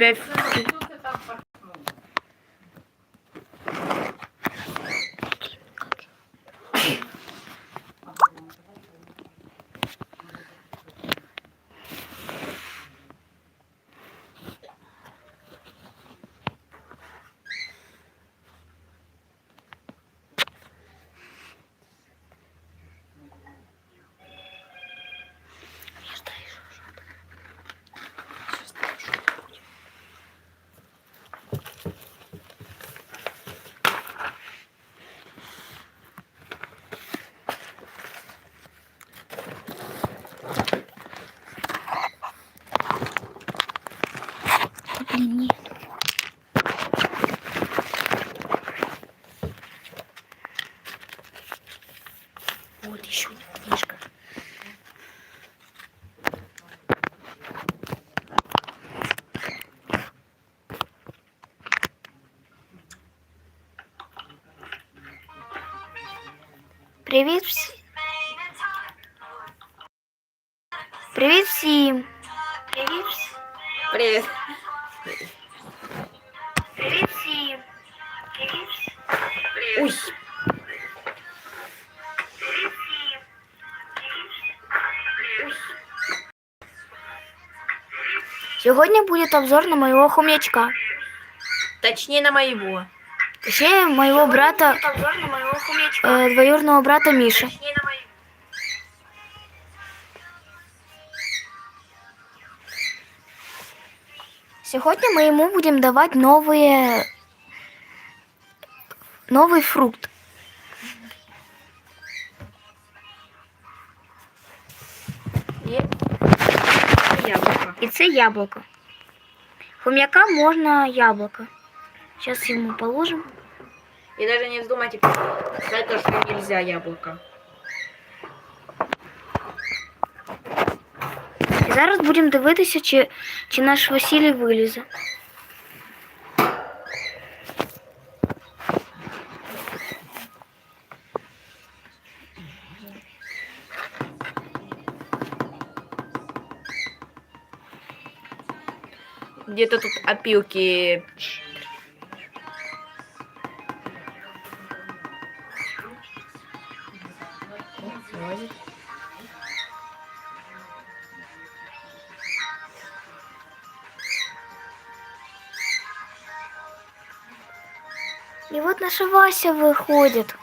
ve Привіт всім. Привіт всім. Привіт. всім. Привет. Привіт всім. Привіт. всім. Ой, Сегодня будет обзор на моего хомячка. точнее на моего. Точнее, моего брата, э, двоюродного брата Миши. Сегодня мы ему будем давать новые, новый фрукт. Є яблуко. І це яблуко. Хом'яка можна яблуко. Сейчас ему положим. И даже не вздумайте это что нельзя яблоко. І зараз будемо дивитися, чи, чи наш Василій вилізе. Где-то тут опилки. И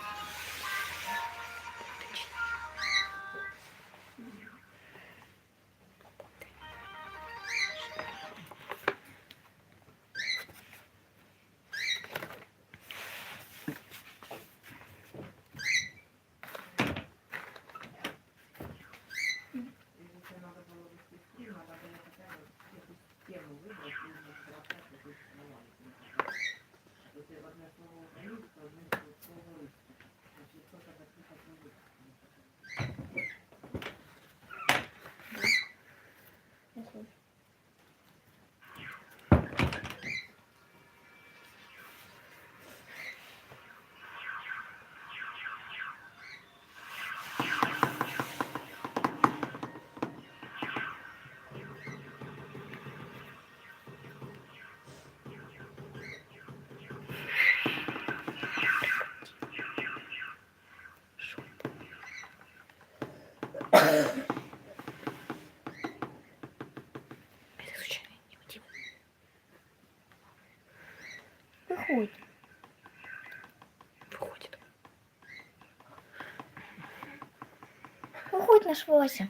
Это случайно не уйти. Выходит. Выходит. Выходит наш Вася.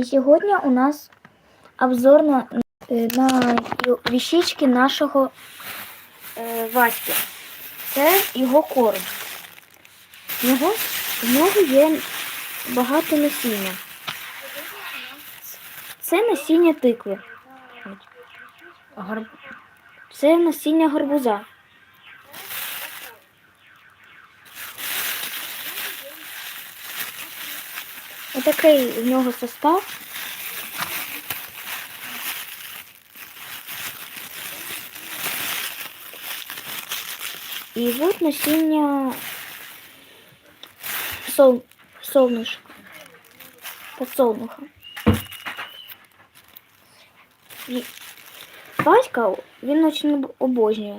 І сьогодні у нас обзор на, на віщички нашого е, Васьки. Це його корм. Його, в нього є багато насіння. Це насіння тикви. Це насіння гарбуза. Отакий в нього состав. І от насіння сол... солнышка. Подсолнуха. І Васька, він дуже обожнює.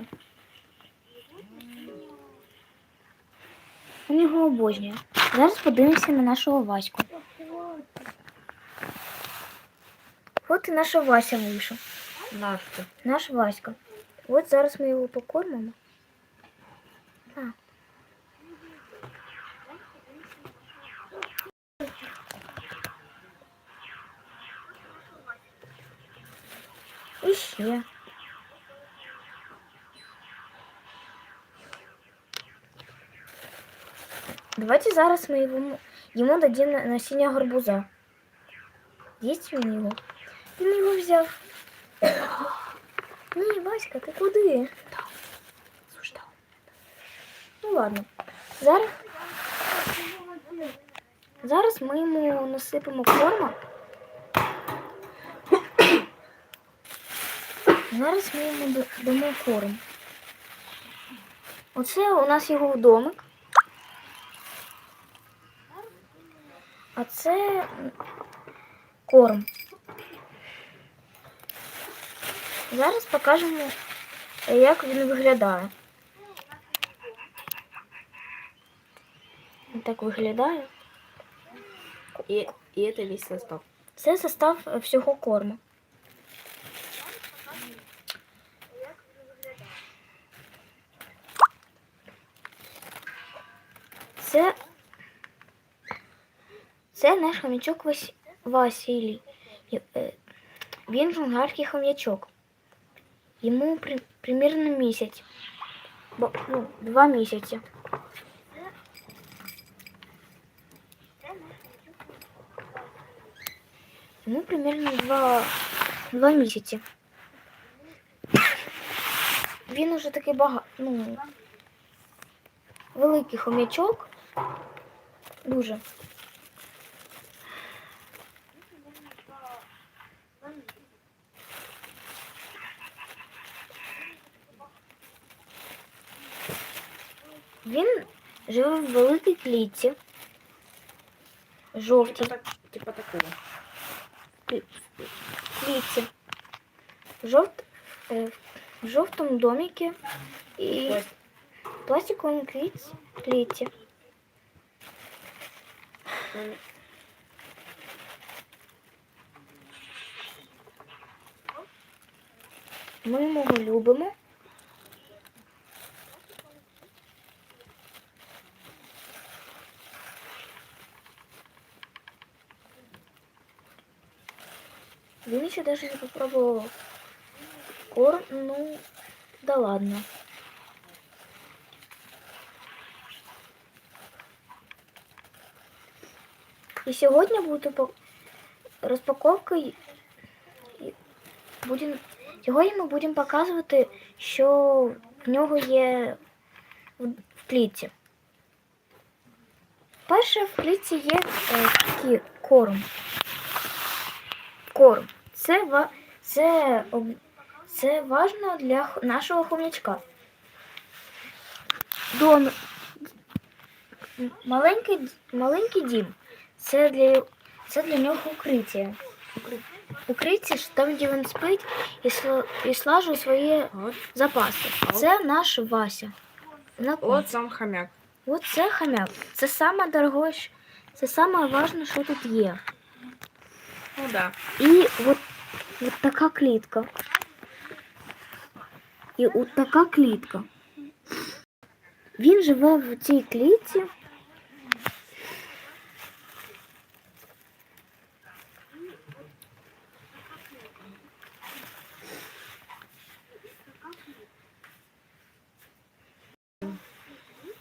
Він його обожнює. Зараз подивимося на нашого Ваську. От і наша Вася вийшов. Наш. Наш Васька. От зараз ми його покормимо. А. І ще. Давайте зараз ми йому, йому дадим на- насіння гарбуза. Есть він його? Він його взяв. Ні, Васька, ти куди? Ну ладно. Зараз. Зараз ми йому насипемо корма. Зараз ми йому да- дамо корм. Оце у нас його домик. А це корм. Зараз покажемо, як він виглядає. Він так виглядає. І, і це весь состав. Це состав всього корму. Це, наш хомячок Вась... Василій. Е, Він жунгарський хомячок. Йому при, примірно місяць. Бо, ну, два місяці. Йому примерно два, два місяці. Він уже такий бага... ну, великий хомячок. Дуже. Він живе в великій клітці. Жовтій. Типа, типа такого. клітці. В, жовт, е, в жовтому домике і Ось. пластиковому клітці. клітці. Ми його любимо. Він ще даже не попробовал корм, ну да ладно. І сьогодні буде по- розпаковка. і- і Будем... Сьогодні ми будемо показувати, що в нього є в, в клітці. Перше в клітці є е, такий корм. Корм. Це, це, це важно для нашого хомячка. Дом. Маленький, маленький дім. Це для, це для нього укриття. Укриття там, де він спить і, і слажує свої От, запаси. Це наш Вася. На от сам хомяк. От це хам'як. Це саме дорогое, це саме важне, що тут є. Ну да. И вот, вот такая клетка. И вот такая клетка. Вин живе в этой клетке.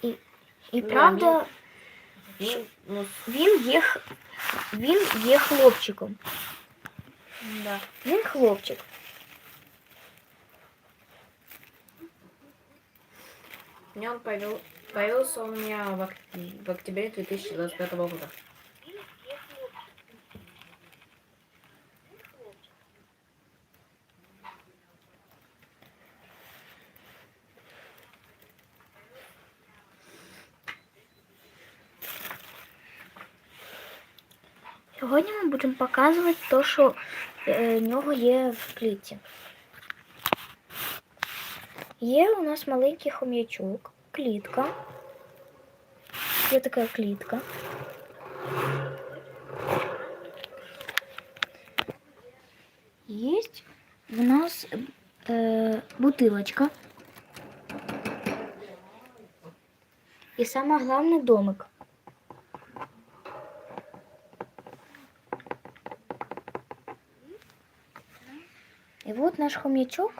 И и правда, Вин ну, ех. він є, х- він є хлопчиком. да. Він хлопчик. Мне он появил, появился у меня в, ок- в октябре 2025 года. Показувати те, що е, в нього є в клітці. Є у нас маленький хом'ячок, клітка. Є така клітка. Є в нас е, бутилочка. І саме головне домик. І от наш хом'ячок.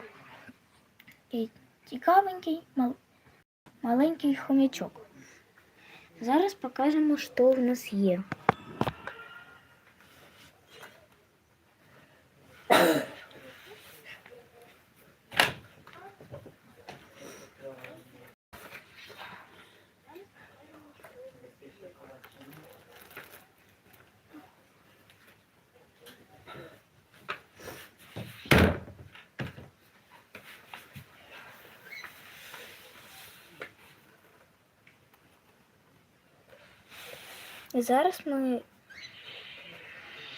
Цікавенький мал... маленький хом'ячок. Зараз покажемо, що в нас є. І зараз ми.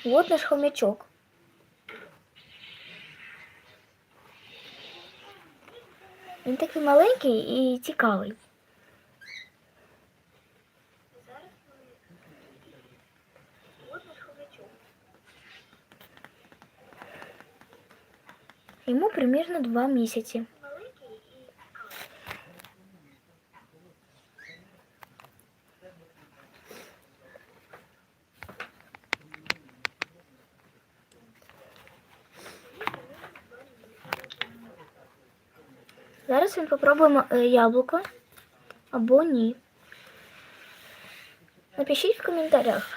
От наш хомячок. Він такий маленький і цікавий. Йому примірно два місяці. Ми попробуємо е, яблуко або ні. Напишіть в коментарях,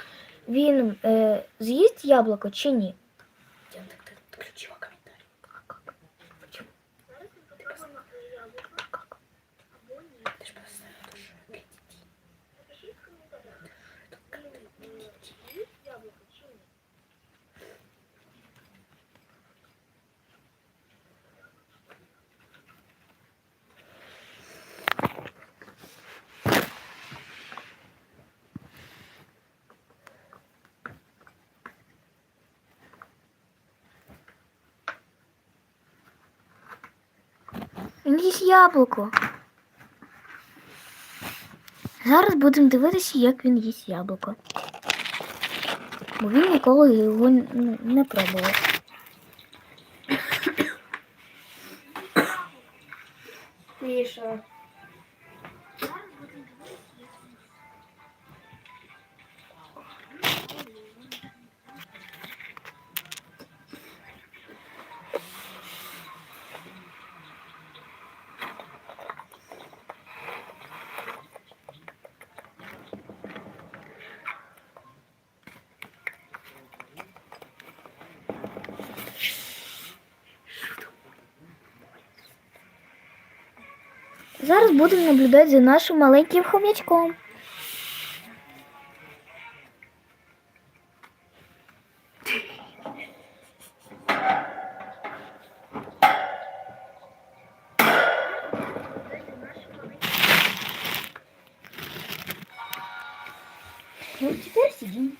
він е, з'їсть яблуко чи ні. Він їсть яблуко. Зараз будемо дивитися, як він їсть яблуко. Бо він ніколи його ну, не пробував. Миша. Зараз будемо наблюдати за нашим маленьким хом'ячком. Ну, теперь сидим.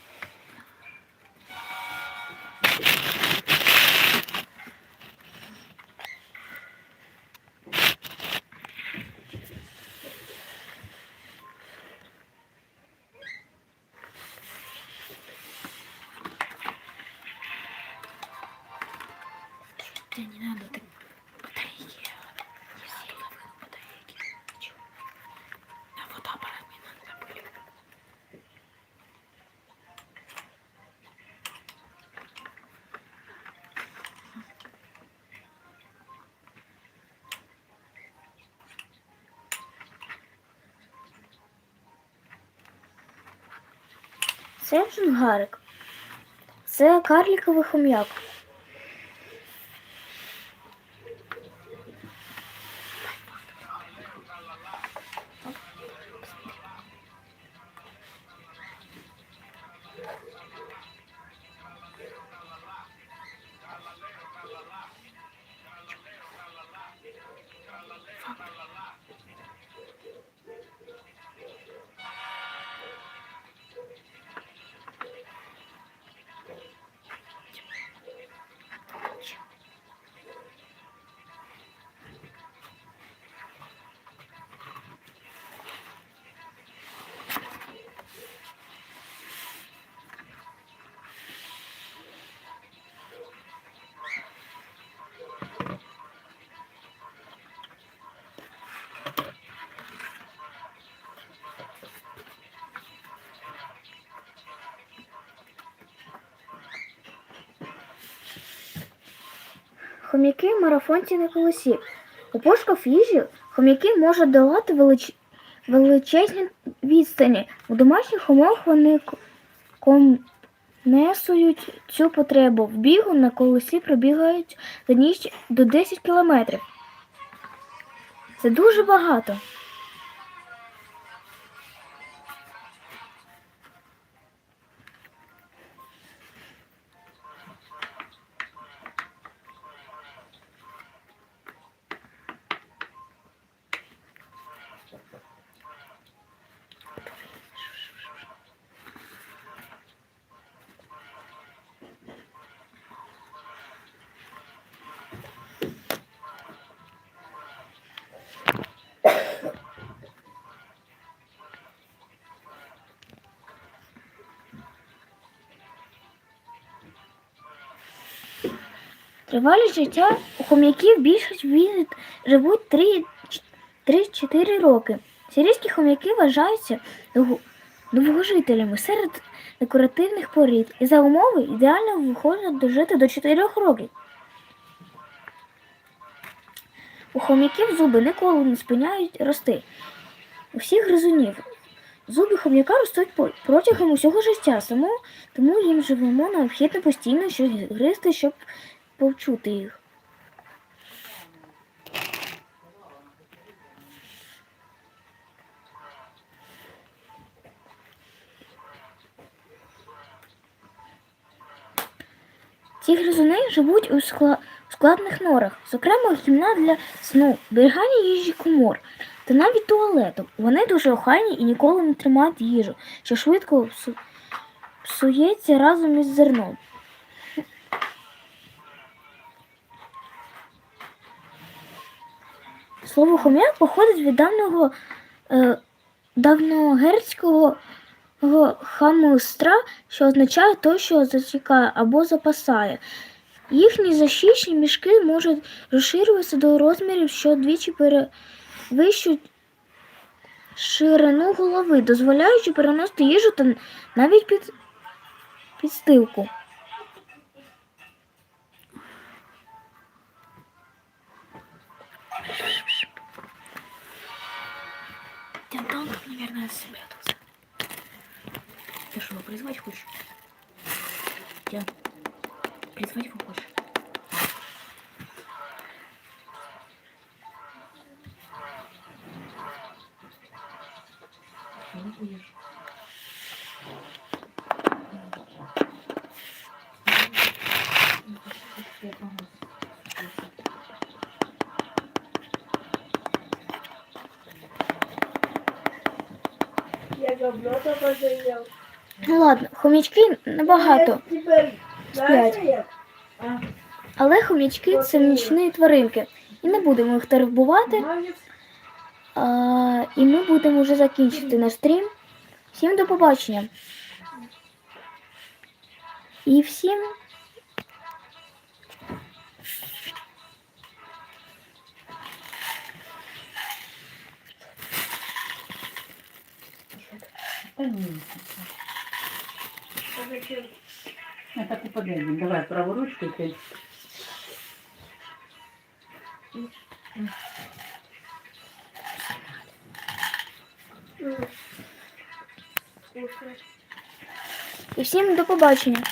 Це жунгарик. Це карліковий хом'як. Хом'яки марафонці на колесі. У пошуках їжі хом'яки можуть долати велич... величезні відстані. У домашніх умовах вони комнесують цю потребу. В бігу на колесі пробігають за ніч до 10 кілометрів. Це дуже багато. Тривалість життя у хом'яків більшість від живуть 3-4 роки. Сирійські хом'яки вважаються довгожителями серед декоративних порід і за умови ідеально виходять дожити до 4 років. У хом'яків зуби ніколи не спиняють рости. У всіх гризунів зуби хом'яка ростуть протягом усього життя, тому їм живемо необхідно постійно щось гризти, щоб повчути їх. Ці гризуни живуть у складних норах, зокрема кімнат для сну, зберігання їжі комор та навіть туалету. Вони дуже охайні і ніколи не тримають їжу, що швидко псується разом із зерном. Слово хом'як походить від давнього е, давньогерцького го- хамустра, що означає той, що зачекає або запасає. Їхні защічні мішки можуть розширюватися до розмірів, що двічі перевищують ширину голови, дозволяючи переносити їжу та навіть під підстилку. Наверное, спрятался. Ты что, призвать хочешь? Я призвать его хочешь? Ну ладно, хомячки набагато. Сплять. але хомячки це нічні тваринки. І не будемо їх тербувати. А, і ми будемо вже закінчити наш стрім. Всім до побачення. І всім А так упадемо. Давай праву ручку ти. М. Слушай. І всім до побачення.